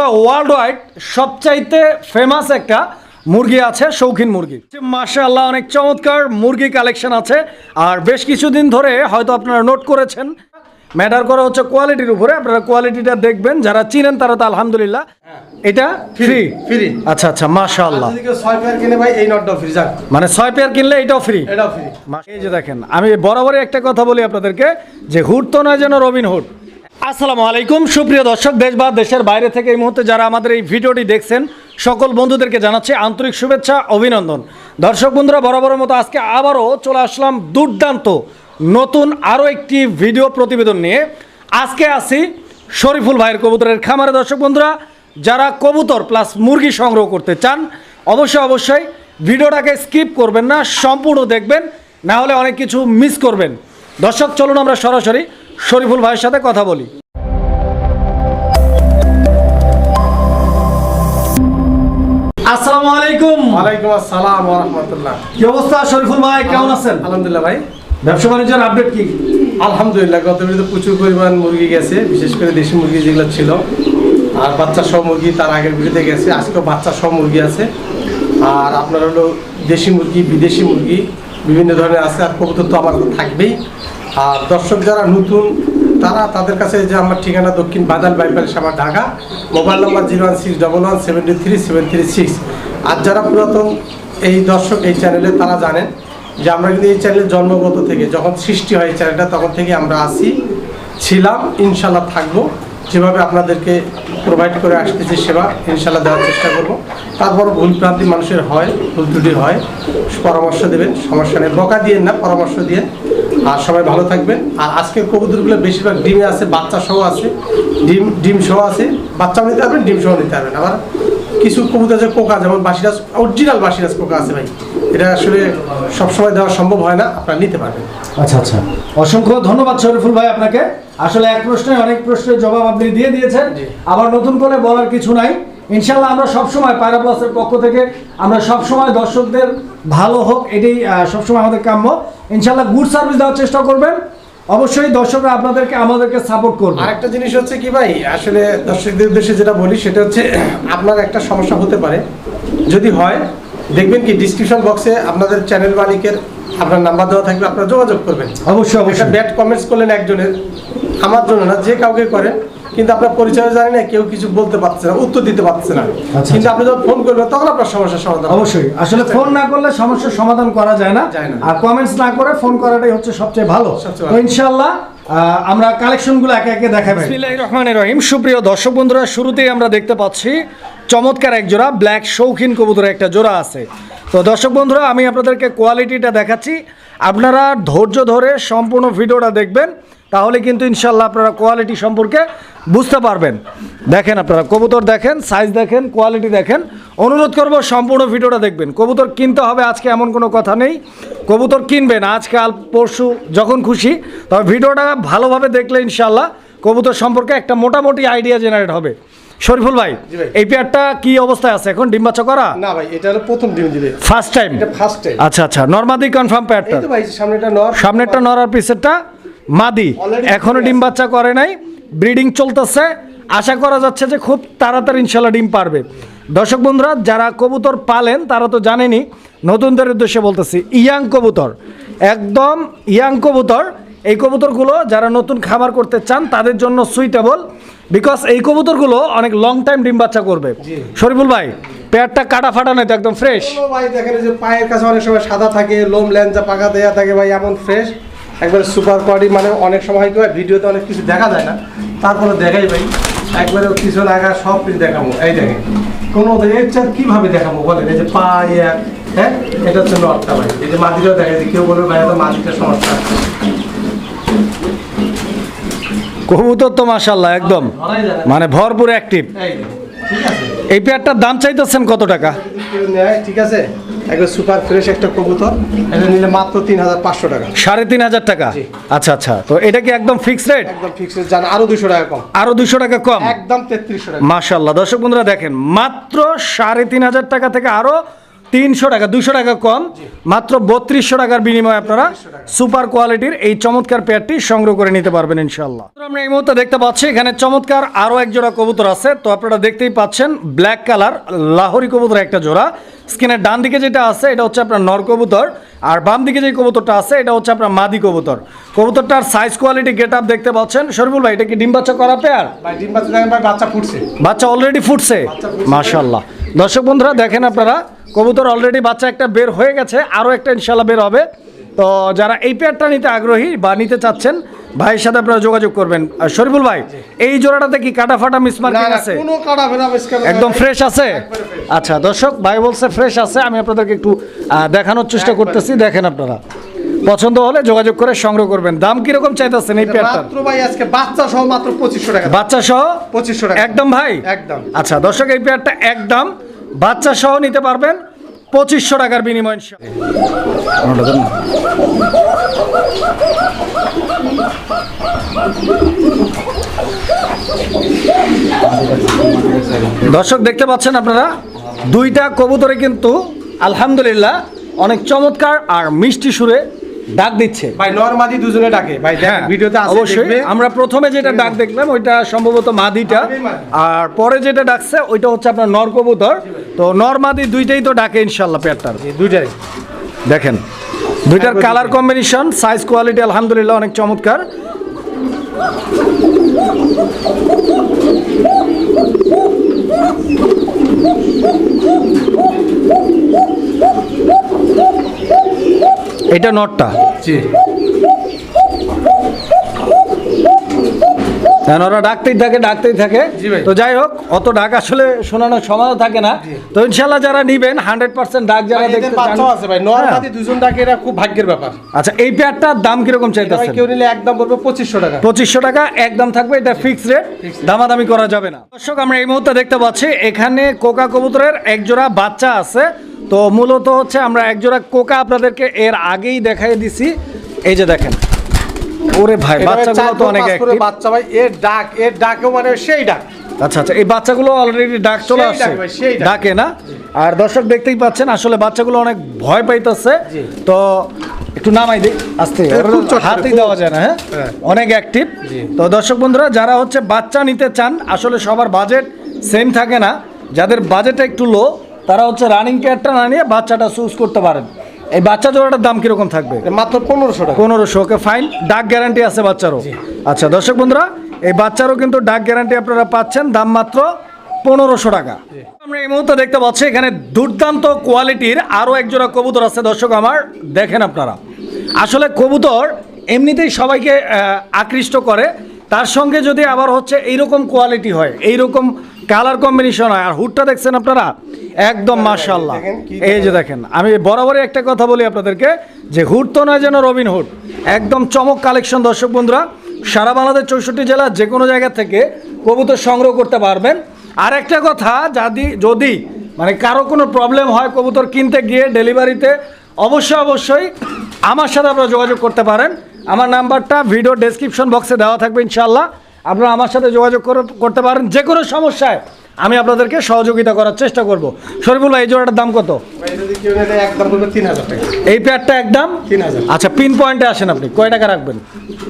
পুরো world wide সবচাইতে famous একটা মুরগি আছে শৌখিন মুরগি। মাশাআল্লাহ অনেক চমৎকার মুরগি কালেকশন আছে। আর বেশ কিছুদিন ধরে হয়তো আপনারা নোট করেছেন ম্যাটার করা হচ্ছে কোয়ালিটির উপরে। আপনারা কোয়ালিটিটা দেখবেন যারা চিনেন তারা তো আলহামদুলিল্লাহ এটা ফ্রি ফ্রি আচ্ছা আচ্ছা মাশাআল্লাহ। ফ্রি যাক। মানে ছয় পেয়ার কিনলে এটাও ফ্রি এটাও ফ্রি এই যে দেখেন আমি বরাবরই একটা কথা বলি আপনাদেরকে যে হুড তো নয় যেন রবিন হুড আসসালামু আলাইকুম। সুপ্রিয় দর্শক, দেশ বা দেশের বাইরে থেকে এই মুহূর্তে যারা আমাদের এই ভিডিওটি দেখছেন, সকল বন্ধুদেরকে জানাচ্ছি আন্তরিক শুভেচ্ছা, অভিনন্দন। দর্শক বন্ধুরা, বরাবরের মতো আজকে আবারও চলে আসলাম দুর্দান্ত নতুন আরও একটি ভিডিও প্রতিবেদন নিয়ে। আজকে আসি শরীফুল ভাইয়ের কবুতরের খামারে। দর্শক বন্ধুরা, যারা কবুতর প্লাস মুরগি সংগ্রহ করতে চান, অবশ্যই অবশ্যই ভিডিওটাকে স্কিপ করবেন না, সম্পূর্ণ দেখবেন, না হলে অনেক কিছু মিস করবেন। দর্শক, চলুন আমরা সরাসরি শরীফুল ভাইয়ের সাথে কথা বলি। আসসালামু আলাইকুম। ওয়ালাইকুম আসসালাম ওয়া রাহমাতুল্লাহ। কি অবস্থা শরীফুল ভাই? কেমন আছেন? আলহামদুলিল্লাহ ভাই। ব্যবসা বাণিজ্যের আপডেট কি? আলহামদুলিল্লাহ গত প্রচুর পরিমাণ মুরগি গেছে বিশেষ করে দেশি মুরগি যেগুলো ছিল। আর বাচ্চা সহ মুরগি তার আগের গেছে আজকেও বাচ্চা সহ মুরগি আছে। আর আপনার হলো দেশি মুরগি বিদেশি মুরগি বিভিন্ন ধরনের আছে আর কবুতর তো আমার থাকবেই। আর দর্শক যারা নতুন, তারা তাদের কাছে যে আমার ঠিকানা দক্ষিণ বাদাল বাইপাস আমার Dhaka, mobile number zero one six double one seventy three seven three six. আর যারা পুরাতন এই দর্শক এই চ্যানেলে, তারা জানেন যে আমরা কিন্তু এই চ্যানেলের জন্মগত থেকে, যখন সৃষ্টি হয় এই চ্যানেলটা, তখন থেকে আমরা আসি ছিলাম ইনশাল্লাহ থাকব। যেভাবে আপনাদেরকে প্রোভাইড করে আসতেছি সেবা ইনশাল্লাহ দেওয়ার চেষ্টা করব। তারপর ভুল ভ্রান্তি মানুষের হয়, ভুল ত্রুটি হয়, পরামর্শ দেবেন, সমস্যা নেই। বকা দিয়ে না, পরামর্শ দিয়ে আর সবাই ভালো থাকবেন। আর আজকের কবুতরগুলো বেশিরভাগ ডিমে আছে বাচ্চা সহ আছে। ডিম ডিম সহ আছে। বাচ্চাও নিতে পারবেন ডিম সহ নিতে পারবেন। আবার কিছু কবুতর আছে পোকা যেমন বাসিরাজ অরিজিনাল বাসিরাজ পোকা আছে ভাই। এটা আসলে সবসময় দেওয়া সম্ভব হয় না আপনারা নিতে পারবেন। আচ্ছা আচ্ছা। অসংখ্য ধন্যবাদ শরীফুল ভাই আপনাকে। আসলে এক প্রশ্নে অনেক প্রশ্নের জবাব আপনি দিয়ে দিয়েছেন। আবার নতুন করে বলার কিছু নাই। ইনশাল্লাহ আমরা সবসময় পায়রা প্লাসের পক্ষ থেকে আমরা সবসময় দর্শকদের ভালো হোক এটাই সবসময় আমাদের কাম্য। ইনশাল্লাহ গুড সার্ভিস দেওয়ার চেষ্টা করবেন। অবশ্যই দর্শকরা আপনাদেরকে আমাদেরকে সাপোর্ট করবে। আরেকটা জিনিস হচ্ছে কি ভাই আসলে দর্শকদের উদ্দেশ্যে যেটা বলি সেটা হচ্ছে আপনার একটা সমস্যা হতে পারে। যদি হয় দেখবেন কি ডিসক্রিপশন বক্সে আপনাদের চ্যানেল মালিকের আপনার নাম্বার দেওয়া থাকবে আপনারা যোগাযোগ করবেন। অবশ্যই অবশ্যই। ব্যাড কমেন্টস করলেন একজনের আমার জন্য না যে কাউকে করেন কিন্তু আপনার পরিচয় জানি না কেউ কিছু বলতে পারছে না উত্তর দিতে পারছে না। আচ্ছা, কিন্তু আপনি যখন ফোন করবেন তখন আপনার সমস্যার সমাধান অবশ্যই। আসলে ফোন না করলে সমস্যার সমাধান করা যায় না। আর কমেন্টস না করে ফোন করাটাই হচ্ছে সবচেয়ে ভালো। তো ইনশাআল্লাহ আমরা কালেকশনগুলো একে একে দেখাবো বিসমিল্লাহির রহমানির রহিম। সুপ্রিয় দর্শক বন্ধুরা শুরুতেই আমরা দেখতে পাচ্ছি চমৎকার এক জোড়া ব্ল্যাক শৌখিন কবুতরের একটা জোড়া আছে। তো দর্শক বন্ধুরা আমি আপনাদেরকে কোয়ালিটিটা দেখাচ্ছি। আপনারা ধৈর্য ধরে সম্পূর্ণ ভিডিওটা দেখবেন। তাহলে কিন্তু ইনশাল্লাহ আপনারা কোয়ালিটি সম্পর্কে বুঝতে পারবেন। দেখেন আপনারা কবুতর দেখেন সাইজ দেখেন কোয়ালিটি দেখেন। অনুরোধ করব সম্পূর্ণ ভিডিওটা দেখবেন। কবুতর কিনতে হবে আজকে এমন কোনো কথা নেই। কবুতর কিনবেন আজকাল পরশু যখন খুশি। তবে ভিডিওটা ভালোভাবে দেখলে ইনশাল্লাহ কবুতর সম্পর্কে একটা মোটামুটি আইডিয়া জেনারেট হবে। শরীফুল ভাই এই পেয়ারটা কি অবস্থায় আছে এখন? ডিম বাচ্চা করা? না ভাই এটা হলো প্রথম ডিম দিবে ফার্স্ট টাইম এটা ফার্স্ট টাইম আচ্ছা আচ্ছা নর্মাদি কনফার্ম এই পেয়ারটা তো ভাই সামনেটা নর। সামনেরটা নরার পিছেরটা? মাদি এখনও ডিম বাচ্চা করে নাই ব্রিডিং চলতেছে। আশা করা যাচ্ছে যে খুব তাড়াতাড়ি ইনশাল্লাহ ডিম পারবে। দর্শক বন্ধুরা যারা কবুতর পালেন তারা তো জানেনই নতুনদের উদ্দেশ্যে বলতেছি ইয়াং কবুতর। একদম ইয়াং কবুতর। এই কবুতরগুলো যারা নতুন খাবার করতে চান তাদের জন্য সুইটেবল বিকজ এই কবুতরগুলো অনেক লং টাইম ডিম বাচ্চা করবে। শরীফুল ভাই পেয়ারটা কাটা ফাটা নয় তো একদম ফ্রেশ ভাই দেখেন যে পায়ের কাছে অনেক সময় সাদা থাকে লোম ল্যাঞ্জা পাকা দেয়া থাকে ভাই এমন ফ্রেশ একবারে সুপার কোয়ালিটি মানে অনেক সময় হয় কি ভাই ভিডিওতে অনেক কিছু দেখা যায় না তারপরে দেখাই ভাই একবারে কিছু লাগা সব কিছু দেখাবো। এই দেখেন কোনো এর চার কীভাবে দেখাবো বলেন? এই যে পা ইয়া হ্যাঁ? এটা হচ্ছে নটটা ভাই। এই যে মাটিটাও দেখা যায় কেউ বলবে ভাই তো মাটিটা সমস্যা। কবুতর তো মাসাল্লাহ একদম। না। মানে ভরপুর অ্যাক্টিভ এই পেয়ারটার দাম চাইতেছেন কত টাকা? ঠিক আছে? একবার সুপার ফ্রেশ একটা কবুতর। এটা নিলে মাত্র তিন হাজার পাঁচশো টাকা। সাড়ে তিন হাজার টাকা আচ্ছা আচ্ছা। তো এটা কি একদম ফিক্স রেট একদম ফিক্স জান আরও দুশো টাকা কম। আরও দুশো টাকা কম? একদম তেত্রিশশো টাকা। মাশাল্লাহ দর্শক বন্ধুরা দেখেন মাত্র সাড়ে তিন হাজার টাকা থেকে আরও তিনশো টাকা দুশো টাকা কম। মাত্র বত্রিশশো টাকার বিনিময়ে আপনারা সুপার কোয়ালিটির এই চমৎকার পেয়ারটি সংগ্রহ করে নিতে পারবেন ইনশাল্লাহ আমরা এই মুহূর্তে দেখতে পাচ্ছি এখানে চমৎকার আরও এক জোড়া কবুতর আছে। তো আপনারা দেখতেই পাচ্ছেন ব্ল্যাক কালার লাহোরি কবুতর একটা জোড়া। স্ক্রিনের ডান দিকে যেটা আছে এটা হচ্ছে আপনার নর কবুতর আর বাম দিকে যে কবুতরটা আছে এটা হচ্ছে আপনার মাদি কবুতর। কবুতরটার সাইজ কোয়ালিটি গেট আপ দেখতে পাচ্ছেন। শরীফুল ভাই এটা কি ডিম বাচ্চা করা পেয়ার বাচ্চা ফুটছে। বাচ্চা অলরেডি ফুটছে? মাশাল্লাহ দর্শক বন্ধুরা দেখেন আপনারা কবুতর অলরেডি বাচ্চা একটা বের হয়ে গেছে আরও একটা ইনশাল্লাহ বের হবে। তো যারা এই পেয়ারটা নিতে আগ্রহী বা নিতে চাচ্ছেন ভাইয়ের সাথে আপনারা যোগাযোগ করবেন। আর শরীফুল ভাই এই জোড়াটাতে কি কাটা ফাটা মিসমার্কিং আছে? কোনো কাটা ফেরা একদম ফ্রেশ আছে? আচ্ছা দর্শক ভাই বলছে ফ্রেশ আছে আমি আপনাদেরকে একটু দেখানোর চেষ্টা করতেছি দেখেন আপনারা। পছন্দ হলে যোগাযোগ করে সংগ্রহ করবেন। দাম কীরকম চাইতেছেন এই পেয়ারটার মাত্র ভাই আজকে বাচ্চা সহ মাত্র পঁচিশশো টাকা বাচ্চা সহ? পঁচিশশো টাকা একদম ভাই? একদম। আচ্ছা দর্শক এই পেয়ারটা একদম বাচ্চা সহ নিতে পারবেন। পঁচিশশো টাকার বিনিময়। দর্শক দেখতে পাচ্ছেন আপনারা দুইটা কবুতরে কিন্তু আলহামদুলিল্লাহ অনেক চমৎকার আর মিষ্টি সুরে ডাক দিচ্ছে। ভাই নরমাদি দুজনে ডাকে। ভাই দেখেন হ্যাঁ ভিডিওতে আছে অবশ্যই। আমরা প্রথমে যেটা ডাক দেখলাম ওইটা সম্ভবত মাদিটা। মাদি, মাদি। আর পরে যেটা ডাকছে ওইটা হচ্ছে আপনার নর কবুতর। তো নর মাদি দুইটাই তো ডাকে ইনশাল্লাহ পেয়ারটার। দুইটাই। দেখেন দুইটার কালার কম্বিনেশন সাইজ কোয়ালিটি আলহামদুলিল্লাহ অনেক চমৎকার। এটা নটটা। জি। কারণ ওরা ডাকতেই থাকে ডাকতেই থাকে। তো যাই হোক অত ডাক আসলে শোনানোর সময়ও থাকে না। তো ইনশাল্লাহ যারা নিবেন হান্ড্রেড পার্সেন্ট ডাক যারা দেখতে আছে ভাই। হ্যাঁ। দুজন ডাকে এটা খুব ভাগ্যের ব্যাপার। আচ্ছা এই পেয়ারটার দাম কীরকম ভাই কেউ নিলে একদম বলব পঁচিশশো টাকা। পঁচিশশো টাকা একদম থাকবে। এটা ফিক্স রেট দামাদামি করা যাবে না। দর্শক আমরা এই মুহূর্তে দেখতে পাচ্ছি এখানে কোকা কবুতরের একজোড়া বাচ্চা আছে। তো মূলত হচ্ছে আমরা একজোড়া কোকা আপনাদেরকে এর আগেই দেখাই দিছি। এই যে দেখেন। ওরে ভাই বাচ্চাগুলো তো অনেক বাচ্চা ভাই এর ডাক এর ডাকেও মানে সেই ডাক। আচ্ছা আচ্ছা এই বাচ্চাগুলো অলরেডি ডাক চলে আসছে। ডাকে না? আর দর্শক দেখতেই পাচ্ছেন আসলে বাচ্চাগুলো অনেক ভয় পাইতেছে। তো একটু নামাই দিই আস্তে। হাতেই দেওয়া যায় না হ্যাঁ? হ্যাঁ। অনেক অ্যাক্টিভ তো দর্শক বন্ধুরা যারা হচ্ছে বাচ্চা নিতে চান আসলে সবার বাজেট সেম থাকে না। যাদের বাজেটটা একটু লো তারা হচ্ছে রানিং কেয়ারটা না নিয়ে বাচ্চাটা চুজ করতে পারেন। এই বাচ্চা জোড়াটার দাম কীরকম থাকবে? মাত্র পনেরোশো টাকা। পনেরোশো ওকে ফাইন ডাক গ্যারান্টি আছে বাচ্চারও। আচ্ছা দর্শক বন্ধুরা এই বাচ্চারও কিন্তু ডাক গ্যারান্টি আপনারা পাচ্ছেন দাম মাত্র পনেরোশো টাকা। আমরা এই মুহূর্তে দেখতে পাচ্ছি এখানে দুর্দান্ত কোয়ালিটির আরও একজোড়া কবুতর আছে দর্শক আমার দেখেন আপনারা। আসলে কবুতর এমনিতেই সবাইকে আকৃষ্ট করে তার সঙ্গে যদি আবার হচ্ছে এইরকম কোয়ালিটি হয় এইরকম কালার কম্বিনেশন হয়। আর হুডটা দেখছেন আপনারা? একদম দেখেন কি এই যে দেখেন আমি বরাবরই একটা কথা বলি আপনাদেরকে যে হুড তো নয় যেন রবিন হুড। একদম চমক কালেকশন দর্শক বন্ধুরা সারা বাংলাদেশ চৌষট্টি জেলা যে কোনো জায়গা থেকে কবুতর সংগ্রহ করতে পারবেন। আর একটা কথা যদি যদি মানে কারও কোনো প্রবলেম হয় কবুতর কিনতে গিয়ে ডেলিভারিতে অবশ্যই অবশ্যই আমার সাথে আপনারা যোগাযোগ করতে পারেন। আমার নাম্বারটা ভিডিও ডেসক্রিপশন বক্সে দেওয়া থাকবে ইনশাল্লাহ আপনারা আমার সাথে যোগাযোগ করে- করতে পারেন। যে কোনো সমস্যায় আমি আপনাদেরকে সহযোগিতা করার চেষ্টা করব। শরীফুল্লাহ এই জোড়াটার দাম কত? এই পেয়ারটা একদম আচ্ছা পিন পয়েন্টে আসেন আপনি। কয় টাকা রাখবেন?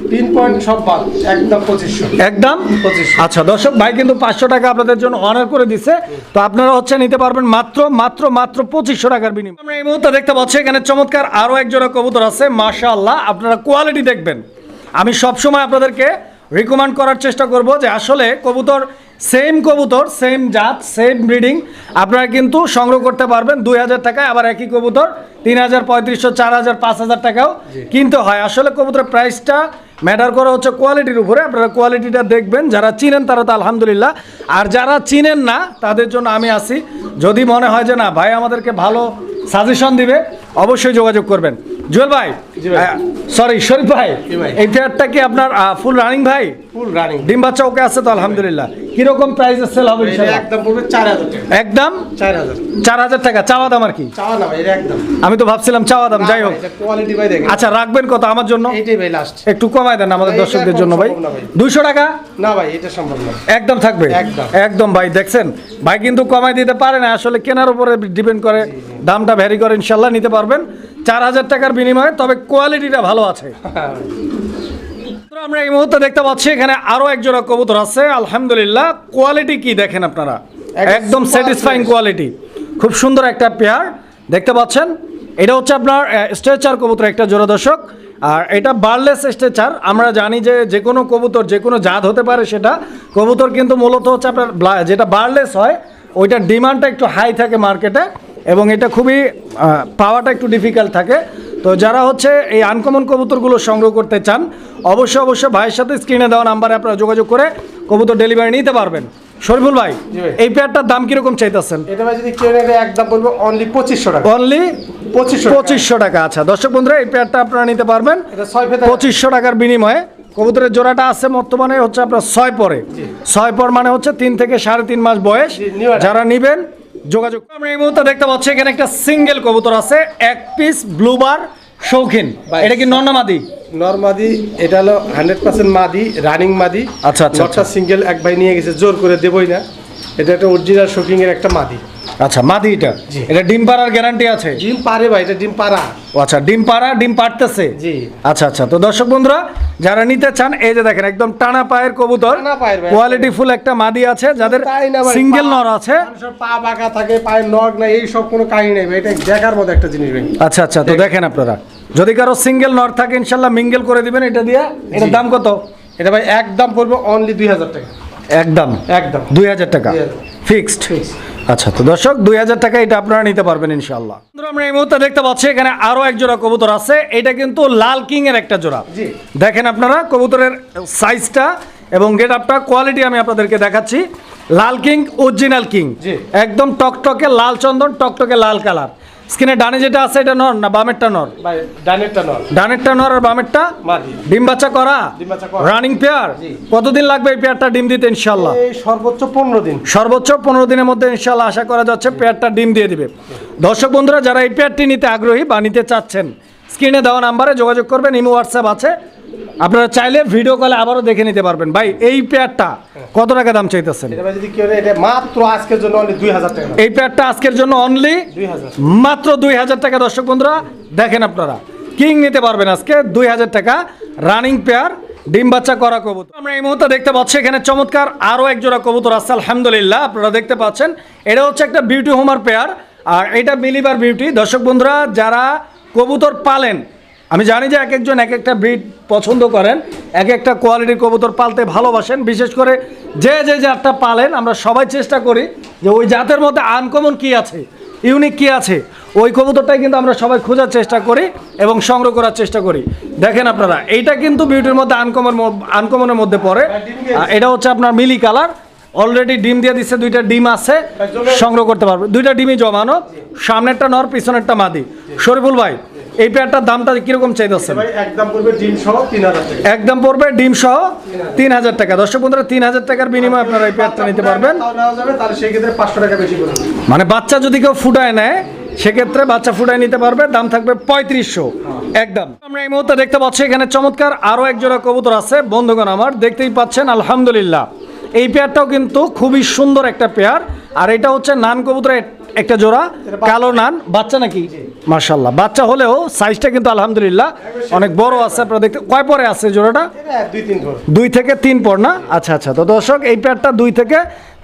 তিন পয়েন্ট সব একদম পঁচিশশো। একদম 2500 আচ্ছা দর্শক ভাই কিন্তু পাঁচশো টাকা আপনাদের জন্য অনার করে দিছে। তো আপনারা হচ্ছে নিতে পারবেন মাত্র মাত্র মাত্র পঁচিশশো টাকার বিনিময়। আমরা এই মুহূর্তে দেখতে পাচ্ছি এখানে চমৎকার আরও এক জোড়া কবুতর আছে। মাশা আল্লাহ আপনারা কোয়ালিটি দেখবেন। আমি সবসময় আপনাদেরকে রিকমেন্ড করার চেষ্টা করব যে আসলে কবুতর সেম কবুতর সেম জাত সেম ব্রিডিং আপনারা কিন্তু সংগ্রহ করতে পারবেন দুই হাজার টাকায় আবার একই কবুতর তিন হাজার পঁয়ত্রিশশো চার হাজার পাঁচ হাজার টাকাও কিনতে হয়। আসলে কবুতরের প্রাইসটা ম্যাটার করা হচ্ছে কোয়ালিটির উপরে। আপনারা কোয়ালিটিটা দেখবেন যারা চিনেন তারা তো আলহামদুলিল্লাহ। আর যারা চিনেন না তাদের জন্য আমি আসি যদি মনে হয় যে না ভাই আমাদেরকে ভালো সাজেশন দিবে অবশ্যই যোগাযোগ করবেন। জুয়েল ভাই সরি শরীফ ভাই এই পেয়ারটা কি আপনার ফুল রানিং ভাই? ফুল রানিং ডিম বাচ্চা ওকে আছে তো আলহামদুলিল্লাহ। কীরকম প্রাইসের সেল হবে ইনশাআল্লাহ? একদম পড়বে চার হাজার টাকা। একদম? চার হাজার। চার হাজার টাকা চাওয়া দাম আর কি? চাওয়া এটা একদম। আমি তো ভাবছিলাম চাওয়া দাম যাই হোক। কোয়ালিটি ভাই দেখেন। আচ্ছা রাখবেন কত আমার জন্য? এইটাই ভাই লাস্ট একটু কমায় দেন আমাদের দর্শকদের জন্য ভাই। দুইশো টাকা? না ভাই এটা সম্ভব না। একদম থাকবে? একদম। একদম ভাই দেখছেন? ভাই কিন্তু কমাই দিতে পারে না আসলে কেনার উপরে ডিপেন্ড করে। দামটা ভ্যারি করে ইনশাল্লাহ নিতে পারবেন। চার হাজার টাকার বিনিময়ে তবে কোয়ালিটিটা ভালো আছে। আমরা এই মুহূর্তে দেখতে পাচ্ছি এখানে আরও এক জোড়া কবুতর আছে। আলহামদুলিল্লাহ কোয়ালিটি কি দেখেন আপনারা? একদম স্যাটিসফাইং কোয়ালিটি খুব সুন্দর একটা পেয়ার দেখতে পাচ্ছেন? এটা হচ্ছে আপনার স্ট্রেচার কবুতর একটা জোড়া দর্শক। আর এটা বার্লেস স্ট্রেচার আমরা জানি যে যে কোনো কবুতর যে কোনো জাত হতে পারে সেটা। কবুতর কিন্তু মূলত হচ্ছে আপনার যেটা বার্লেস হয় ওইটার ডিমান্ডটা একটু হাই থাকে মার্কেটে এবং এটা খুবই পাওয়াটা একটু ডিফিকাল্ট থাকে। তো যারা হচ্ছে এই আনকমন কবুতরগুলো সংগ্রহ করতে চান অবশ্যই অবশ্যই ভাইয়ের সাথে স্ক্রিনে দেওয়া নাম্বারে আপনারা যোগাযোগ করে কবুতর ডেলিভারি নিতে পারবেন। শরীফুল ভাই এই পেয়ারটার দাম কীরকম চাইতেছেন? এটা ভাই যদি কেউ নেয়, একদম পড়বে অনলি পঁচিশশো টাকা। অনলি পঁচিশশো পঁচিশশো টাকা আচ্ছা। দর্শক বন্ধুরা এই পেয়ারটা আপনারা নিতে পারবেন। পঁচিশশো টাকার বিনিময়ে কবুতরের জোড়াটা আছে বর্তমানে হচ্ছে আপনার ছয় পরে। ছয় পর মানে হচ্ছে তিন থেকে সাড়ে তিন মাস বয়স। যারা নিবেন যোগাযোগ। আমরা এই মুহূর্তে দেখতে পাচ্ছি এখানে একটা সিঙ্গেল কবুতর আছে এক পিস ব্লুবার শৌখিন। এটা কি নর্নামাদি নর্মাদি এটা হলো হান্ড্রেড পার্সেন্ট মাদি রানিং মাদি। আচ্ছা, আচ্ছা, সিঙ্গেল এক ভাই নিয়ে গেছে জোর করে দেবই না। এটা একটা অরিজিনাল শৌখিনের একটা মাদি। আচ্ছা মাদি এটা। এটা ডিম পাড়ার গ্যারান্টি আছে? ডিম পারে ভাই এটা ডিম পারা ও আচ্ছা ডিম পাড়া ডিম পাড়তেছে? জি। আচ্ছা আচ্ছা তো দর্শক বন্ধুরা যারা নিতে চান এই যে দেখেন একদম টানা পায়ের কবুতর। টানা পায়ের ভাই। কোয়ালিটি ফুল একটা মাদি আছে যাদের সিঙ্গেল নর আছে। পা বাঁকা থাকে পায়ের নখ নাই এই সব কোনো কাহিনী নেই এটা দেখার মতো একটা জিনিস ভাই। আচ্ছা আচ্ছা তো দেখেন আপনারা। যদি কারও সিঙ্গেল নর থাকে ইনশাল্লাহ মিঙ্গেল করে দিবেন এটা দিয়ে। এটার দাম কত? এটা ভাই একদম পড়বে অনলি দুই হাজার টাকা। একদম একদম দুই হাজার টাকা। 2000 ফিক্সড। আচ্ছা তো দর্শক দুই হাজার টাকা এটা আপনারা নিতে পারবেন ইনশাল্লাহ আমরা এই মুহূর্তে দেখতে পাচ্ছি এখানে আরও এক জোড়া কবুতর আছে। এটা কিন্তু লাল কিং এর একটা জোড়া। দেখেন আপনারা কবুতরের সাইজটা এবং গেট আপটা কোয়ালিটি আমি আপনাদেরকে দেখাচ্ছি। লাল কিং অরিজিনাল কিং। একদম টকটকে লাল চন্দন টকটকে লাল কালার। স্ক্রিনে ডানে যেটা আছে এটা নর না বামেরটা নর? ভাই ডানেরটা নর। ডানেরটা নর আর বামেরটা? মাদি ডিম বাচ্চা করা? ডিম বাচ্চা করা। Running pair? কতদিন লাগবে এই পেয়ারটা ডিম দিতে ইনশাল্লাহ সর্বোচ্চ পনেরো দিন। সর্বোচ্চ পনেরো দিনের মধ্যে ইনশাল্লাহ আশা করা যাচ্ছে পেয়ারটা ডিম দিয়ে দিবে। দর্শক বন্ধুরা যারা এই পেয়ারটি নিতে আগ্রহী বা নিতে চাচ্ছেন স্ক্রিনে দেওয়া নাম্বারে যোগাযোগ করবেন ইমো হোয়াটসঅ্যাপ আছে। আপনারা চাইলে ভিডিও কলে আবারও দেখে নিতে পারবেন। ভাই এই পেয়ারটা কত টাকা দাম চাইতেছেন? এই পেয়ারটা আজকের জন্য অনলি মাত্র দুই হাজার টাকা দর্শক বন্ধুরা দেখেন আপনারা। কিং নিতে পারবেন আজকে দুই হাজার টাকা। রানিং পেয়ার ডিম বাচ্চা করা কবুতর। আমরা এই মুহূর্তে দেখতে পাচ্ছি এখানে চমৎকার আরও এক জোড়া কবুতর আছে আলহামদুলিল্লাহ আপনারা দেখতে পাচ্ছেন। এটা হচ্ছে একটা বিউটি হোমার পেয়ার আর এটা মিলিবার বিউটি দর্শক বন্ধুরা যারা কবুতর পালেন আমি জানি যে এক একজন এক একটা ব্রিড পছন্দ করেন এক একটা কোয়ালিটির কবুতর পালতে ভালোবাসেন, বিশেষ করে যে যে জাতটা পালেন, আমরা সবাই চেষ্টা করি যে ওই জাতের মধ্যে আনকমন কি আছে ইউনিক কি আছে, ওই কবুতরটাই কিন্তু আমরা সবাই খোঁজার চেষ্টা করি এবং সংগ্রহ করার চেষ্টা করি। দেখেন আপনারা, এইটা কিন্তু বিউটির মধ্যে আনকমন আনকমনের মধ্যে পড়ে। এটা হচ্ছে আপনার মিলি কালার। অলরেডি ডিম দিয়ে দিচ্ছে, দুইটা ডিম আছে, সংগ্রহ করতে পারবে। দুইটা ডিমই জমানো, সামনেরটা নর, পিছনেরটা মাদি। শরীফুল ভাই এই পেয়ারটার দামটা কীরকম চাইতেছেন? ভাই একদম পড়বে ডিম সহ তিন হাজার টাকা। একদম পড়বে ডিম সহ তিন হাজার টাকা। দর্শক বন্ধুরা তিন হাজার টাকার বিনিময়ে আপনারা এই পেয়ারটা নিতে পারবেন। মানে বাচ্চা যদি কেউ ফুটায় নেয় সেক্ষেত্রে বাচ্চা ফুটায় নিতে পারবে দাম থাকবে পঁয়ত্রিশশো। একদম আমরা এই মুহূর্তে দেখতে পাচ্ছি এখানে চমৎকার আরও একজোড়া কবুতর আছে। বন্ধুগণ আমার দেখতেই পাচ্ছেন আলহামদুলিল্লাহ। এই পেয়ারটাও কিন্তু খুবই সুন্দর একটা পেয়ার। আর এটা হচ্ছে নান কবুতরের একটা জোড়া কালো নান বাচ্চা নাকি? মার্শাল্লাহ বাচ্চা হলেও সাইজটা কিন্তু আলহামদুলিল্লাহ অনেক বড় আছে আপনারা দেখতে কয় পরে আছে জোড়াটা? দুই দুই থেকে তিন পর না? আচ্ছা আচ্ছা তো দর্শক এই প্যাডটা দুই থেকে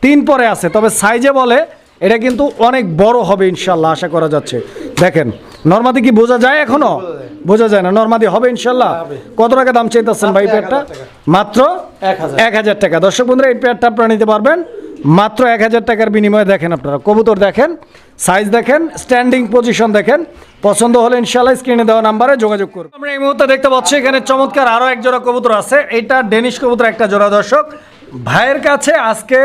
তিন পরে আছে তবে সাইজে বলে এটা কিন্তু অনেক বড় হবে ইনশাল্লাহ আশা করা যাচ্ছে। দেখেন নর্মাদি কি বোঝা যায় এখনও? বোঝা যায়। না নর্মাদি হবে ইনশাল্লাহ। কত টাকা দাম চাইতেছেন ভাই মাত্র প্যাডটা 1000 টাকা। মাত্র এক হাজার। টাকা। দর্শক বন্ধুরা এই প্যাডটা আপনারা নিতে পারবেন। মাত্র এক হাজার টাকার বিনিময়ে দেখেন আপনারা। কবুতর দেখেন সাইজ দেখেন স্ট্যান্ডিং পজিশন দেখেন। পছন্দ হলে ইনশাল্লাহ স্ক্রিনে দেওয়া নাম্বারে যোগাযোগ করুন। আমরা এই মুহূর্তে দেখতে পাচ্ছি এখানে চমৎকার আরও এক জোড়া কবুতর আছে। এটা ডেনিশ কবুতর একটা জোড়া দর্শক। ভাইয়ের কাছে আজকে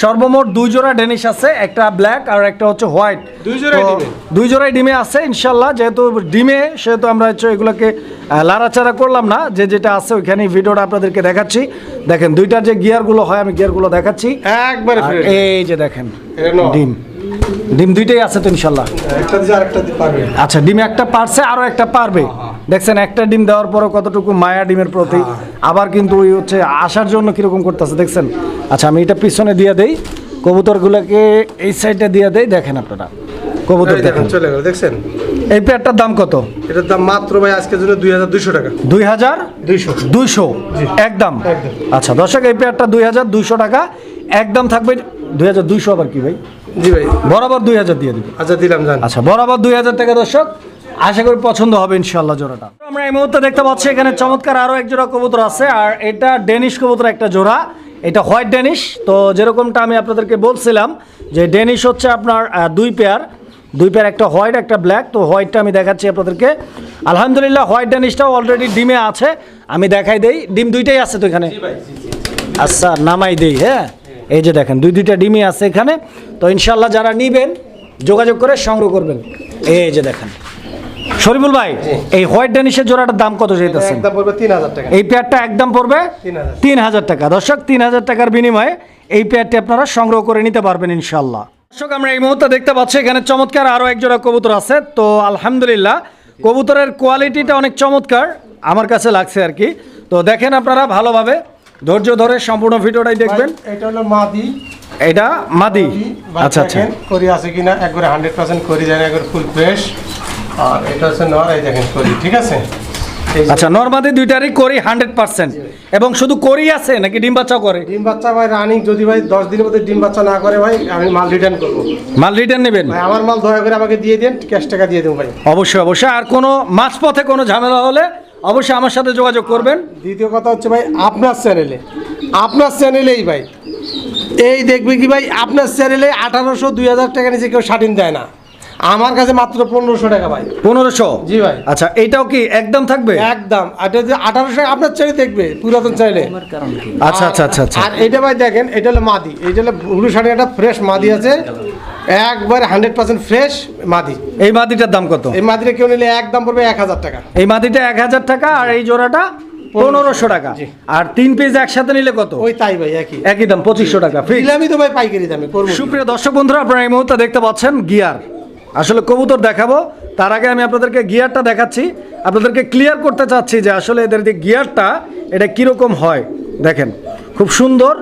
সর্বমোট দুই জোড়া ডেনিশ আছে একটা ব্ল্যাক আর একটা হচ্ছে হোয়াইট দুই জোড়াই ডিমে। দুই জোড়াই ডিমে আছে ইনশাল্লাহ যেহেতু ডিমে সেহেতু আমরা হচ্ছে এগুলোকে লাড়াচাড়া করলাম না যে যেটা আছে ওইখানে ভিডিওটা আপনাদেরকে দেখাচ্ছি। দেখেন দুইটার যে গিয়ারগুলো হয় আমি গিয়ারগুলো দেখাচ্ছি। একবারে এই যে দেখেন ডিম। ডিম দুইটাই আছে তো ইনশাল্লাহ আচ্ছা ডিম একটা পারছে আরও একটা পারবে। দেখছেন একটা ডিম দেওয়ার পরে কতটুকু মায়া ডিমের প্রতি। আবার কিন্তু ওই হচ্ছে আসার জন্য কীরকম করতেছে দেখছেন? আচ্ছা আমি এটা পিছনে দিয়ে দেই। কবুতরগুলোকে এই সাইডে দিয়ে দেই দেখেন আপনারা। কবুতর দেখেন চলে গেল দেখছেন? এই পেয়ারটার দাম কত? এটার দাম মাত্র ভাই আজকের জন্য দুই হাজার দুইশো টাকা। দুই হাজার দুইশো। দুইশো? একদম। আচ্ছা দর্শক এই পেয়ারটা দুই হাজার দুইশো টাকা। একদম থাকবে দুই হাজার দুইশো আবার কি ভাই? জি ভাই। বরাবর দুই হাজার দিয়ে দিবে। আচ্ছা দিলাম জান। আচ্ছা বরাবর দুই হাজার টাকা দর্শক। আশা করি পছন্দ হবে ইনশাল্লাহ জোড়াটা। আমরা এই মুহূর্তে দেখতে পাচ্ছি এখানে চমৎকার আরও এক জোড়া কবুতর আছে, আর এটা ডেনিশ কবুতর একটা জোড়া। এটা হোয়াইট ডেনিশ। তো যেরকমটা আমি আপনাদেরকে বলছিলাম যে ডেনিশ হচ্ছে আপনার দুই পেয়ার। দুই পেয়ার, একটা হোয়াইট, একটা ব্ল্যাক। তো হোয়াইটটা আমি দেখাচ্ছি আপনাদেরকে। আলহামদুলিল্লাহ, হোয়াইট ডেনিশটাও অলরেডি ডিমে আছে। আমি দেখাই দেই। ডিম দুইটাই আছে তো এখানে? আচ্ছা নামাই দেই হ্যাঁ? এই যে দেখেন, দুই, দুইটা ডিমই আছে এখানে। তো ইনশাল্লাহ যারা নিবেন, যোগাযোগ করে সংগ্রহ করবেন। এই যে দেখেন। শরীফুল ভাই এই হোয়াইট ডেনিশের জোড়াটার দাম কত টাকা। এই পেয়ারটা একদম পড়বে 3000 তিন হাজার টাকা। দর্শক তিন হাজার টাকার বিনিময়ে এই পেয়ারটি আপনারা সংগ্রহ করে নিতে পারবেন ইনশাল্লাহ দর্শক আমরা এই মুহূর্তে দেখতে পাচ্ছি এখানে চমৎকার আরও এক জোড়া কবুতর আছে। তো আলহামদুলিল্লাহ কবুতরের কোয়ালিটিটা অনেক চমৎকার আমার কাছে লাগছে আর কি। তো দেখেন আপনারা ভালোভাবে ধৈর্য ধরে সম্পূর্ণ ভিডিওটাই দেখবেন। এটা হলো মাদি। এটা মাদি? আচ্ছা আচ্ছা। করি আছে কিনা? একবারে হান্ড্রেড পার্সেন্ট করি যায় একবার ফুল ফ্রেশ আর এটা হচ্ছে নর দেখেন করি ঠিক আছে? আচ্ছা নর্মাদি দুইটারই করি হান্ড্রেড পার্সেন্ট। এবং শুধু করি আছে নাকি ডিম বাচ্চাও করে? ডিম বাচ্চা ভাই রানিং যদি ভাই দশ দিনের মধ্যে ডিম বাচ্চা না করে ভাই আমি মাল রিটার্ন করব। মাল রিটার্ন নেবেন? ভাই আমার মাল দয়া করে আমাকে দিয়ে দেন ক্যাশ টাকা দিয়ে দেবো ভাই। অবশ্যই অবশ্যই। আর কোনো মাঝপথে কোনো ঝামেলা হলে অবশ্যই আমার সাথে যোগাযোগ করবেন। দ্বিতীয় কথা হচ্ছে ভাই আপনার চ্যানেলে আপনার চ্যানেলেই ভাই। এই দেখবে কি ভাই আপনার চ্যানেলে আঠারোশো দুই হাজার টাকা নিচে কেউ স্বাধীন দেয় না। আমার কাছে মাত্র পনেরোশো টাকা ভাই। পনেরোশো? জি ভাই। আচ্ছা এটাও কি একদম থাকবে? একদম। আর এটা যে আঠারোশো আপনার চ্যানেল দেখবে পুরাতন চাইলে। আচ্ছা আচ্ছা আচ্ছা আচ্ছা। আর এটা ভাই দেখেন এটা হলো মাদি। এটা হলো ব্লু শাড়ি একটা ফ্রেশ মাদি আছে। একবার হান্ড্রেড পার্সেন্ট ফ্রেশ মাদি। এই মাদিটার দাম কত? এই মাদিটা কেউ নিলে একদম পড়বে এক হাজার টাকা। এই মাদিটা এক হাজার টাকা আর এই জোড়াটা পনেরোশো টাকা। আর তিন পিস একসাথে নিলে কত? ওই তাই ভাই একই। একই দাম পঁচিশশো টাকা ফিক্স দিলামই তো ভাই পাইকারি দামে? সুপ্রিয় দর্শক বন্ধুরা আপনারা এই মুহূর্তে দেখতে পাচ্ছেন গিয়ার আসলে কবুতর দেখাবো। তার আগে আমি আপনাদেরকে গিয়ারটা দেখাচ্ছি। আপনাদেরকে ক্লিয়ার করতে চাচ্ছি যে আসলে এদের যে গিয়ারটা এটা কীরকম হয়। দেখেন খুব সুন্দর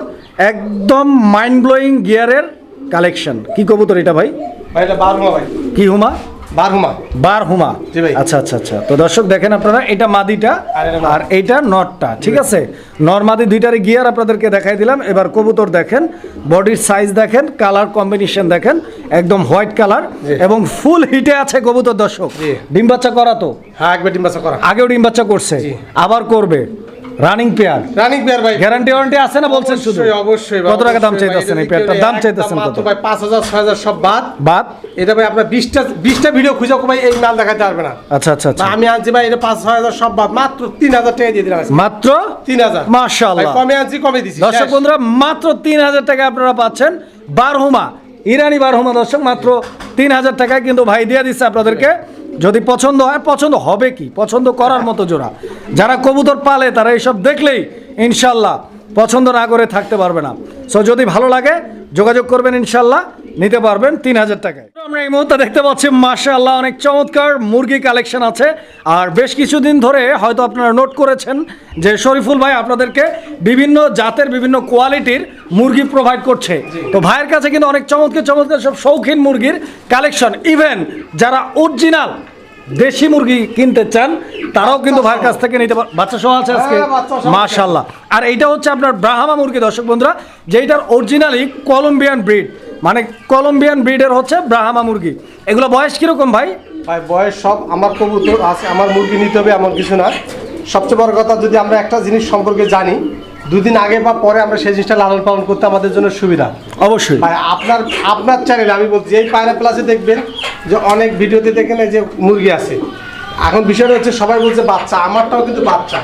একদম মাইন্ড ব্লোয়িং গিয়ারের কালেকশন কি কবুতর এটা ভাই? ভাই এটা বারহুমা ভাই। কি হুমা? বারহুমা। বার হুমা জি ভাই। আচ্ছা আচ্ছা আচ্ছা। তো দর্শক দেখেন আপনারা এটা মাদিটা আর এইটা নটটা ঠিক আছে? নর মাদি গিয়ার আপনাদেরকে দেখাই দিলাম। এবার কবুতর দেখেন বডির সাইজ দেখেন কালার কম্বিনেশন দেখেন একদম হোয়াইট কালার এবং ফুল হিটে আছে কবুতর দর্শক। ডিম বাচ্চা করা তো? হ্যাঁ একবার ডিম বাচ্চা করা। আগেও ডিম বাচ্চা করছে। আবার করবে। রানিং পেয়ার রানিং পেয়ার ভাই। গ্যারান্টি ওয়ারেন্টি আছে না? বলছেন শুধু। অবশ্যই কত টাকা দাম চাইতেছেন এই পেয়ারটার দাম চাইতেছেন কত? ভাই পাঁচ হাজার ছয় হাজার সব বাদ। বাদ? এটা ভাই আপনার বিশটা বিশটা ভিডিও খুঁজে ভাই এই মাল দেখাতে পারবে না। আচ্ছা আচ্ছা আচ্ছা। আমি আনছি ভাই এটা সব বাদ। মাত্র তিন হাজার টাকা দিয়ে দিলাম। মাত্র? তিন হাজার। মাশাআল্লাহ। ভাই, কমে আনছি কমে দিছি। দর্শক বন্ধুরা মাত্র তিন হাজার টাকা আপনারা পাচ্ছেন। বারহুমা ইরানি বারহুমা দর্শক মাত্র তিন হাজার টাকায় কিন্তু ভাই দিয়ে দিচ্ছে আপনাদেরকে। যদি পছন্দ হয়, পছন্দ হবে কি? পছন্দ করার মতো জোড়া। যারা কবুতর পালে, তারা এইসব দেখলেই ইনশাল্লাহ পছন্দ না করে থাকতে পারবে না। সো যদি ভালো লাগে, যোগাযোগ করবেন ইনশাল্লাহ। নিতে পারবেন তিন হাজার টাকায়। আমরা এই মুহূর্তে দেখতে পাচ্ছি মাশাআল্লাহ অনেক চমৎকার মুরগি কালেকশন আছে। আর বেশ কিছুদিন ধরে হয়তো আপনারা নোট করেছেন যে শরীফুল ভাই আপনাদেরকে বিভিন্ন জাতের বিভিন্ন কোয়ালিটির মুরগি প্রোভাইড করছে। তো ভাইয়ের কাছে কিন্তু অনেক চমৎকার চমৎকার সব শৌখিন মুরগির কালেকশন। ইভেন যারা অরিজিনাল দেশি মুরগি কিনতে চান তারাও কিন্তু ভাইয়ের কাছ থেকে নিতে পার বাচ্চা সহ আছে আজকে। হ্যাঁ, মাশাল্লাহ আর এইটা হচ্ছে আপনার ব্রাহ্মা মুরগি দর্শক বন্ধুরা যেটার অরিজিনালি কলম্বিয়ান ব্রিড মানে কলম্বিয়ান ব্রিডের হচ্ছে ব্রাহ্মা মুরগি। এগুলো বয়স কীরকম ভাই? ভাই বয়স সব আমার কবুতর আছে আমার মুরগি নিতে হবে এমন কিছু না। সবচেয়ে বড় কথা যদি আমরা একটা জিনিস সম্পর্কে জানি দুদিন আগে বা পরে আমরা সেই জিনিসটা লালন পালন করতে আমাদের জন্য সুবিধা। অবশ্যই। ভাই আপনার আপনার চ্যানেলে আমি বলছি এই পায়রা প্লাসে দেখবেন যে অনেক ভিডিওতে দেখেন এই যে মুরগি আছে। এখন বিষয়টা হচ্ছে সবাই বলছে বাচ্চা আমারটাও কিন্তু বাচ্চা।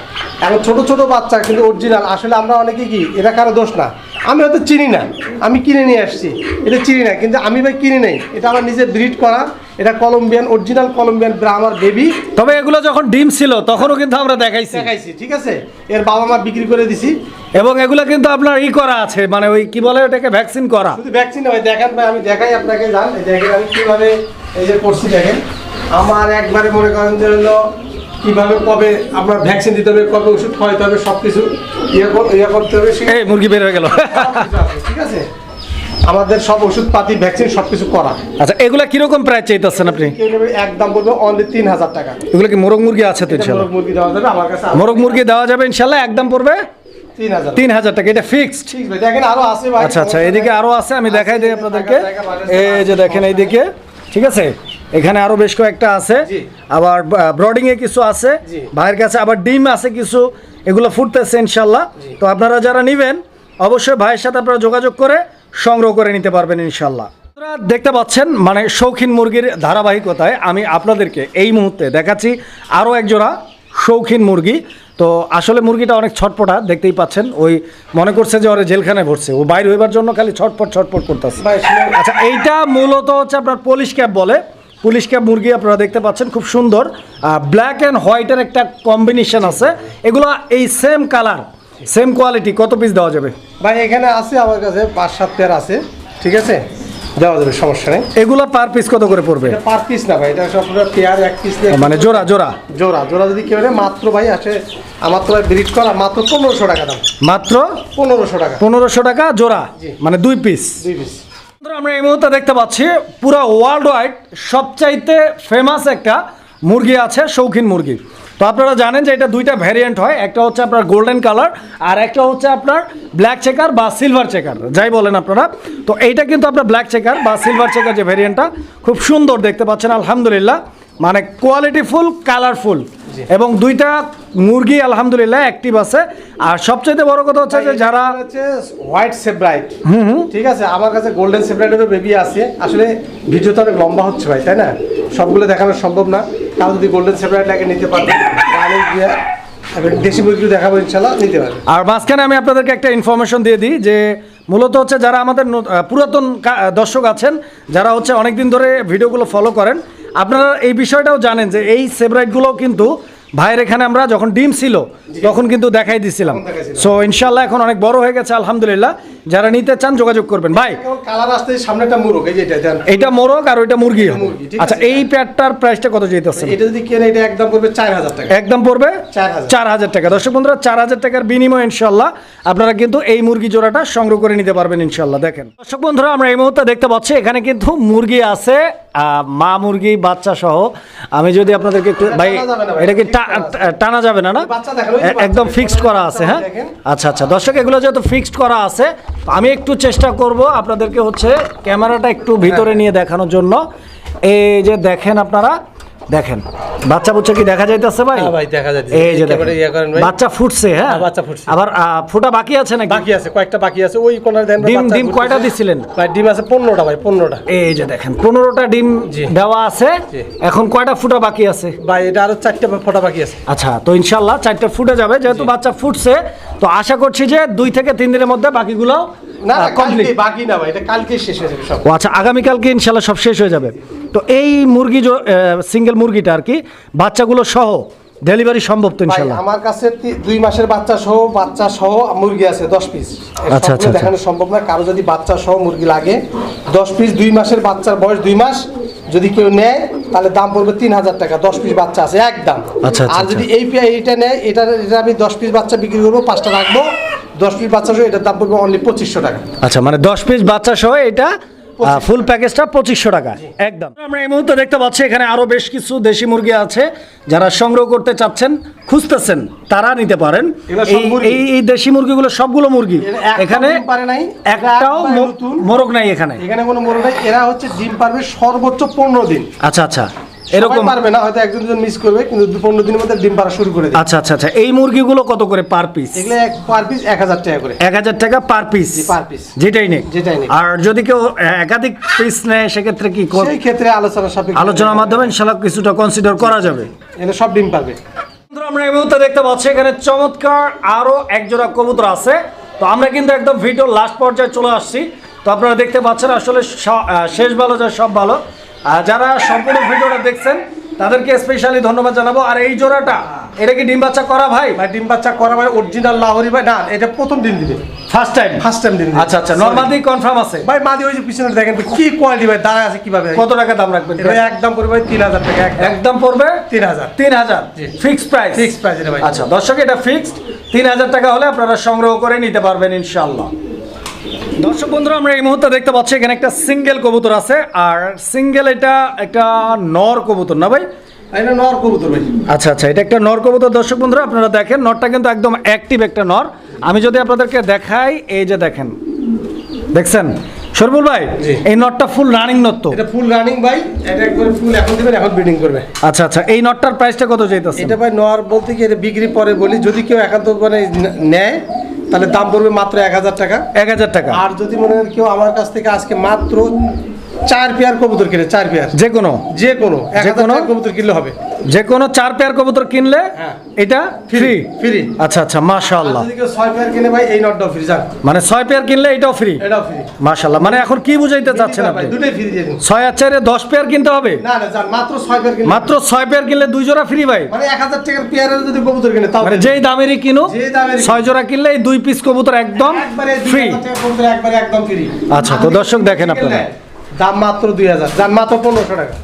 এখন ছোট ছোট বাচ্চা কিন্তু অরিজিনাল আসলে আমরা অনেকে কি এটা কারও দোষ না। আমি হয়তো চিনি না। আমি কিনে নিয়ে আসছি। এটা চিনি না কিন্তু আমি ভাই কিনে নেই। এটা আমার নিজে ব্রিড করা। এটা কলম্বিয়ান অরিজিনাল কলম্বিয়ান ব্রাহ্মার বেবি তবে এগুলো যখন ডিম ছিল তখনও কিন্তু আমরা দেখাইছি। দেখাইছি ঠিক আছে? এর বাবা মা বিক্রি করে দিছি। এবং এগুলো কিন্তু আপনার ই করা আছে মানে ওই কি বলে ওটাকে ভ্যাকসিন করা। শুধু ভ্যাকসিন হয় দেখেন ভাই আমি দেখাই আপনাকে জান। দেখেন আমি কীভাবে এই যে করছি দেখেন। আমার একবারে মনে করেন যে হলো কীভাবে কবে আপনার ভ্যাকসিন দিতে হবে কবে ওষুধ খাওয়াইতে হবে সব কিছু ইয়ে ইয়ে করতে হবে এই মুরগি বের হয়ে গেল। ঠিক আছে? আমাদের সব ওষুধ পাতি ভ্যাকসিন সব কিছু করা। আচ্ছা এগুলো কীরকম প্রাইস চাইতেছেন আপনি? একদম বলব অনলি তিন হাজার টাকা। এগুলো কি মোরগ মুরগি আছে তো ইনশাল্লাহ মোরগ মুরগি দেওয়া যাবে আমার কাছে মোরগ মুরগি দেওয়া যাবে ইনশাল্লাহ একদম পড়বে? তিন হাজার তিন হাজার টাকা এটা ফিক্সড দেখেন আরও আছে আচ্ছা আচ্ছা এদিকে আরও আছে আমি দেখাই দিই আপনাদেরকে। এই যে দেখেন এইদিকে ঠিক আছে? এখানে আরও বেশ কয়েকটা আছে। আবার ব্রডিং এ কিছু আছে। ভাইয়ের কাছে আবার ডিম আছে কিছু এগুলো ফুটতেছে ইনশাল্লাহ। তো আপনারা যারা নেবেন অবশ্যই ভাইয়ের সাথে আপনারা যোগাযোগ করে সংগ্রহ করে নিতে পারবেন ইনশাল্লাহ। আপনারা দেখতে পাচ্ছেন মানে শৌখিন মুরগির ধারাবাহিকতায় আমি আপনাদেরকে এই মুহূর্তে দেখাচ্ছি আরও একজোড়া শৌখিন মুরগি। তো আসলে মুরগিটা অনেক ছটপটা দেখতেই পাচ্ছেন ওই মনে করছে যে ওরে জেলখানায় ভরছে। ও বাইরে হইবার জন্য খালি ছটপট ছটপট করতেছে। আচ্ছা এইটা মূলত হচ্ছে আপনার পুলিশ ক্যাপ বলে। পুলিশ ক্যাপ মুরগি আপনারা দেখতে পাচ্ছেন খুব সুন্দর। ব্ল্যাক অ্যান্ড হোয়াইটের একটা কম্বিনেশন আছে। এগুলো এই সেম কালার সেম কোয়ালিটি কত পিস দেওয়া যাবে? ভাই এখানে আছে আমার কাছে পাঁচ সাত পেয়ার আছে ঠিক আছে? দেওয়া যাবে সমস্যা নেই। এগুলো পার পিস কত করে পড়বে? পার পিস না ভাই এটা সব পেয়ার এক পিস মানে জোড়া জোড়া? জোড়া জোড়া যদি কেউ মাত্র ভাই আসে আমার তো ব্রিড করা মাত্র পনেরোশো টাকা দাম। মাত্র পনেরোশো টাকা। পনেরোশো টাকা জোড়া মানে দুই পিস দুই পিস আমরা এই মুহূর্তে দেখতে পাচ্ছি, পুরো ওয়ার্ল্ড ওয়াইড সবচাইতে ফেমাস একটা মুরগি আছে, শৌখিন মুরগি। তো আপনারা জানেন যে এটা দুইটা ভ্যারিয়েন্ট হয়, একটা হচ্ছে আপনার গোল্ডেন কালার আর একটা হচ্ছে আপনার ব্ল্যাক চেকার বা সিলভার চেকার যাই বলেন আপনারা। তো এইটা কিন্তু আপনার ব্ল্যাক চেকার বা সিলভার চেকার যে ভ্যারিয়েন্টটা খুব সুন্দর দেখতে পাচ্ছেন, আলহামদুলিল্লাহ। মানে কোয়ালিটিফুল কালারফুল এবং দুইটা মুরগি আলহামদুলিল্লাহ অ্যাক্টিভ আছে। আর সবচেয়ে বড় কথা হচ্ছে যে যারা হচ্ছে হোয়াইট সেব্রাইট ঠিক আছে আমার কাছে গোল্ডেন সেব্রাইটেরও বেবি আছে। আসলে ভিডিও তো অনেক লম্বা হচ্ছে ভাই তাই না? সবগুলো দেখানো সম্ভব না। কারণ যদি গোল্ডেন সেব্রাইট লাগে নিতে পারবে আমি গিয়ে আমি দেশি মুরগি দেখাবো ইনশাল্লাহ নিতে পারবে। আর মাঝখানে আমি আপনাদেরকে একটা ইনফরমেশন দিয়ে দিই যে মূলত হচ্ছে যারা আমাদের পুরাতন দর্শক আছেন যারা হচ্ছে অনেকদিন ধরে ভিডিওগুলো ফলো করেন আপনারা এই বিষয়টাও জানেন যে এই সেব্রাইটগুলো কিন্তু ভাইয়ের এখানে আমরা যখন ডিম ছিল তখন কিন্তু দেখাই দিছিলাম। সো ইনশাল্লাহ এখন অনেক বড় হয়ে গেছে আলহামদুলিল্লাহ। যারা নিতে চান যোগাযোগ করবেন। ভাই কেবল কালার আসতে সামনেটা মুরগ এই যে এটা মোরগ আর ওইটা মুরগি আচ্ছা এই প্যাটটার প্রাইসটা কত যেতেছে? এটা যদি কেনে এটা একদম পড়বে চার হাজার টাকা। একদম পড়বে 4,000 চার হাজার টাকা। দর্শক বন্ধুরা চার হাজার টাকার বিনিময়ে ইনশাল্লাহ আপনারা কিন্তু এই মুরগি জোড়াটা সংগ্রহ করে নিতে পারবেন ইনশাল্লাহ দেখেন। দর্শক বন্ধুরা আমরা এই মুহূর্তে দেখতে পাচ্ছি এখানে কিন্তু মুরগি আছে মা মুরগি বাচ্চা সহ। আমি যদি আপনাদেরকে একটু ভাই এটা কি টানা যাবে না না? একদম ফিক্সড করা আছে হ্যাঁ? আচ্ছা আচ্ছা দর্শক এগুলো যেহেতু ফিক্সড করা আছে আমি একটু চেষ্টা করব আপনাদেরকে হচ্ছে ক্যামেরাটা একটু ভিতরে নিয়ে দেখানোর জন্য। এই যে দেখেন আপনারা দেখেন বাচ্চা বুচ্চা কি দেখা যাইতেছে ভাই? হ্যাঁ ভাই, দেখা যাইতেছে। এই যে দেখেন। করেন ভাই। বাচ্চা ফুটছে হ্যাঁ? হ্যাঁ, বাচ্চা ফুটছে। আবার ফোটা বাকি আছে নাকি? বাকি আছে কয়েকটা বাকি আছে। ওই কোনার দেন ডিম- ডিম কয়টা দিছিলেন? ভাই ডিম আছে পনেরোটা ভাই পনেরোটা। এই যে দেখেন পনেরোটা ডিম দেওয়া আছে। এখন কয়টা ফুটা বাকি আছে? ভাই এটা আরও চারটে ফোটা বাকি আছে। আচ্ছা তো ইনশাল্লাহ চারটা ফুটে যাবে। যেহেতু বাচ্চা ফুটছে তো আশা করছি যে দুই থেকে তিন দিনের মধ্যে বাকিগুলো না কমপ্লিট বাকি না ভাই এটা কালকে শেষ হয়ে যাবে সব। ও আচ্ছা আগামীকালকে ইনশাল্লাহ সব শেষ হয়ে যাবে। তো এই মুরগি সিঙ্গেল মুরগিটা আর কি বাচ্চাগুলো সহ ডেলিভারি সম্ভব তো ভাই ইনশাল্লাহ? আমার কাছে দুই মাসের বাচ্চা সহ বাচ্চা সহ মুরগি আছে দশ পিস আচ্ছা, আচ্ছা। দেখানো সম্ভব না কারও যদি বাচ্চা সহ মুরগি লাগে দশ পিস দুই মাসের বাচ্চার বয়স দুই মাস যদি কেউ নেয় তাহলে দাম পড়বে তিন হাজার টাকা দশ পিস বাচ্চা আছে একদম। আচ্ছা, আচ্ছা, আর যদি এই পে- এইটা নেয় এটা এটা আমি দশ পিস বাচ্চা বিক্রি করব পাঁচটা রাখব দশ পিস বাচ্চা সহ এটার দাম পড়বে অনলি পঁচিশশো টাকা। আচ্ছা মানে দশ পিস বাচ্চা সহ এটা ফুল প্যাকেজটা পঁচিশশো টাকা। একদম। আমরা এই মুহূর্তে দেখতে পাচ্ছি এখানে আরও বেশ কিছু দেশি মুরগি আছে যারা সংগ্রহ করতে চাচ্ছেন খুঁজতেছেন তারা নিতে পারেন। এই- মুরগি। এই দেশি মুরগিগুলো সবগুলো মুরগি। এখানে পারে নাই, একটাও। মোরগ নাই এখানে। এখানে কোনো মনে নাই এরা হচ্ছে ডিম পারবে সর্বোচ্চ পনেরো দিন। আচ্ছা আচ্ছা। এরকম পারবে না হয়তো একজন দুজন মিস করবে কিন্তু দু পনেরো দিনের মধ্যে ডিম পারা শুরু করে দেবে। আচ্ছা আচ্ছা আচ্ছা। এই মুরগিগুলো কত করে পার পিস এগুলো এক পার পিস এক হাজার টাকা করে। এক হাজার টাকা পার পিস per piece। যেটাই নেই যেটাই নেই। আর যদি কেউ একাধিক পিস নেয় সেক্ষেত্রে কি কর- সেই ক্ষেত্রে আলোচনা সাপেক্ষে আলোচনার মাধ্যমে ইনশাল্লাহ কিছুটা কনসিডার করা যাবে। এগুলো সব ডিম পারবে আমরা এই মুহূর্তে দেখতে পাচ্ছি এখানে চমৎকার আরও এক জোড়া কবুতর আছে। তো আমরা কিন্তু একদম ভিডিও লাস্ট পর্যায়ে চলে আসছি। তো আপনারা দেখতে পাচ্ছেন আসলে শেষ ভালো যায় সব ভালো। আর যারা সম্পূর্ণ ভিডিওটা দেখছেন তাদেরকে স্পেশালি ধন্যবাদ জানাব। আর এই জোড়াটা এটা কি ডিম বাচ্চা করা ভাই? ভাই ডিম বাচ্চা করা ভাই অরিজিনাল লাহোরি ভাই। না এটা প্রথম ডিম দিবে। ফার্স্ট টাইম ফার্স্ট টাইম দিবে। আচ্ছা আচ্ছা নর্মাদি কনফার্ম আছে। ভাই মাদি ওই যে পিছনে দেখেন কি কোয়ালিটি ভাই দাঁড়ায় আছে কীভাবে? কত টাকা দাম রাখবেন? এটা ভাই একদম পড়বে ভাই তিন হাজার টাকা একদম। পড়বে? তিন হাজার। তিন হাজার? জি। ফিক্সড প্রাইস ফিক্স প্রাইস এটা ভাই। আচ্ছা দর্শক এটা ফিক্সড তিন হাজার টাকা হলে আপনারা সংগ্রহ করে নিতে পারবেন ইনশাল্লাহ দর্শক বন্ধুরা আমরা এই মুহূর্তে দেখতে পাচ্ছি এখানে একটা সিঙ্গেল কবুতর আছে আর সিঙ্গেল এটা একটা নর কবুতর না ভাই? এটা নর কবুতর ভাই। আচ্ছা আচ্ছা এটা একটা নর কবুতর। দর্শক বন্ধুরা আপনারা দেখেন নরটা কিন্তু একদম অ্যাক্টিভ একটা নর। আমি যদি আপনাদেরকে দেখাই এই যে দেখেন দেখছেন? সরবুল ভাই এই নটটা ফুল রানিং নট তো? এটা ফুল রানিং ভাই এটা একবারে ফুল এখন দিবেন এখন ব্রিডিং করবে। আচ্ছা আচ্ছা এই নটটার প্রাইসটা কত চাইতেছে এটা ভাই নর বলতে কি এটা বিক্রি পরে বলি যদি কেউ একান্ত মানে নেয় তাহলে দাম পড়বে মাত্র এক হাজার টাকা। এক হাজার টাকা। আর যদি মনে করেন কেউ আমার কাছ থেকে আজকে মাত্র চার পেয়ার কবুতর কিনে চার পেয়ার। যে কোনো যে কোনো এক হাজার কবুতর কিনলে হবে। যে কোনো চার পেয়ার কবুতর কিনলে হ্যাঁ। এটা ফ্রি ফ্রি আচ্ছা আচ্ছা মাশাআল্লাহ। যদি কেউ ছয় পেয়ার কিনে ভাই এই নটটাও ফ্রি যান মানে ছয় পেয়ার কিনলে এটাও ফ্রি এটাও ফ্রি মাশাআল্লাহ মানে এখন কি বুঝাইতে চাচ্ছেন আপনি? দুটোই ফ্রি দিয়ে দিন। ছয় আর চারে দশ পেয়ার কিনতে হবে? না না যান মাত্র ছয় পেয়ার কিনলে মাত্র ছয় পেয়ার কিনলে দুই জোড়া ফ্রি ভাই? মানে এক হাজার টাকার পেয়ারের যদি কবুতর কিনে তাও মানে যেই দামেরই কিনো যেই দামেরই ছয় জোড়া কিনলে এই দুই পিস কবুতর একদম ফ্রি কবুতর একবারে একদম ফ্রি আচ্ছা, তো দর্শক দেখেন আপনারা। দাম মাত্র দুই হাজার যান মাত্র পনেরোশো টাকা।